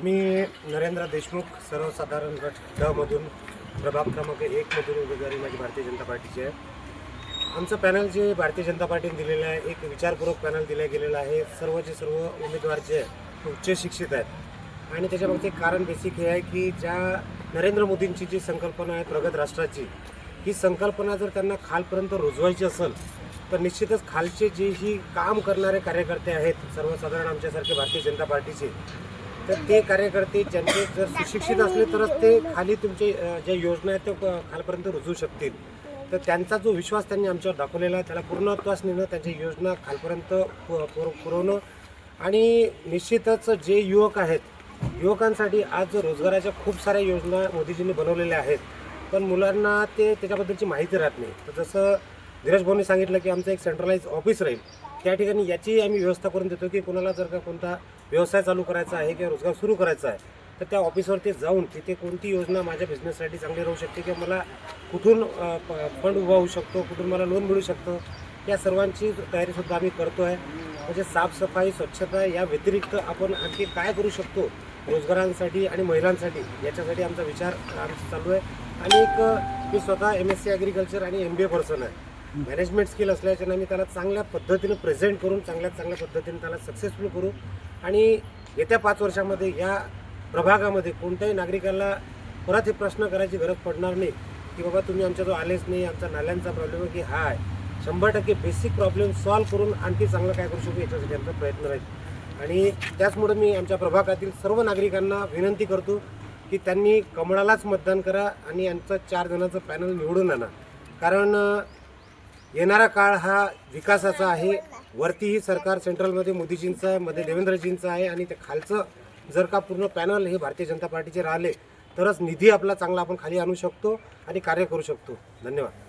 मी नरेंद्र देशमुख सर्वसाधारण गट डमधून प्रभाग क्रमांक एकमधून उमेदवारी माझी भारतीय जनता पार्टीची आहे. आमचं पॅनल जे भारतीय जनता पार्टीने दिलेलं आहे एक विचारपूर्वक पॅनल दिलं गेलेलं आहे. सर्वचे सर्व उमेदवार जे आहे उच्च शिक्षित आहेत. आणि त्याच्यामागचे कारण बेसिक हे आहे की ज्या नरेंद्र मोदींची जी संकल्पना आहे प्रगत राष्ट्राची ही संकल्पना जर त्यांना खालपर्यंत रुजवायची असेल तर निश्चितच खालचे जे ही काम करणारे कार्यकर्ते आहेत सर्वसाधारण आमच्यासारखे भारतीय जनता पार्टीचे तर ते कार्यकर्ते ज्यांचे जर सुशिक्षित असले तरच ते खाली तुमचे ज्या योजना आहेत त्या खालपर्यंत रुजू शकतील. तर त्यांचा जो विश्वास त्यांनी आमच्यावर दाखवलेला आहे त्याला पूर्णत्वास नेणं त्यांच्या योजना खालपर्यंत पु- पुर- पुरवणं. आणि निश्चितच जे युवक आहेत युवकांसाठी आज रोजगाराच्या खूप साऱ्या योजना मोदीजींनी बनवलेल्या आहेत. पण मुलांना ते त्याच्याबद्दलची माहिती राहत नाही. तर जसं धीरज भाऊनी सांगितलं की आमचं एक सेंट्रलाइज ऑफिस राहील. त्या ठिकाणी याची आम्ही व्यवस्था करून देतो की कोणाला जर का कोणता व्यवसाय चालू करायचा आहे किंवा रोजगार सुरू करायचा आहे तर त्या ऑफिसवरती जाऊन तिथे कोणती योजना माझ्या बिझनेससाठी चांगली राहू शकते किंवा मला कुठून फंड उभा होऊ शकतो कुठून मला लोन मिळू शकतं या सर्वांची तयारीसुद्धा आम्ही करतो आहे म्हणजे साफसफाई स्वच्छता या व्यतिरिक्त आपण आणखी काय करू शकतो रोजगारांसाठी आणि महिलांसाठी याच्यासाठी आमचा विचार आमचा चालू आहे. आणि एक मी स्वतः एम एस सी ॲग्रिकल्चर आणि एम बी ए पर्सन आहे. मॅनेजमेंट स्किल असल्याच्यानं मी त्याला चांगल्या पद्धतीनं प्रेझेंट करून चांगल्यात चांगल्या पद्धतीने त्याला सक्सेसफुल करू. आणि येत्या पाच वर्षामध्ये या प्रभागामध्ये कोणत्याही नागरिकाला परत हे प्रश्न करायची गरज पडणार नाही की बाबा तुम्ही आमच्याजवळ आलेच नाही आमचा नाल्यांचा प्रॉब्लेम आहे की हा आहे. शंभर टक्के बेसिक प्रॉब्लेम सॉल्व्ह करून आणखी चांगलं काय करू शकू याच्यासाठी आमचा प्रयत्न राहील. आणि त्याचमुळे मी आमच्या प्रभागातील सर्व नागरिकांना विनंती करतो की त्यांनी कमळालाच मतदान करा आणि यांचं चार जणांचं पॅनल निवडून आणा. कारण येणारा काळ हा विकासाचा आहे. वरतीही सरकार सेंट्रलमध्ये मोदीजींचं आहे मध्ये देवेंद्रजींचं आहे आणि ते खालचं जर का पूर्ण पॅनल हे भारतीय जनता पार्टीचे राहिले तरच निधी आपला चांगला आपण खाली आणू शकतो आणि कार्य करू शकतो. धन्यवाद.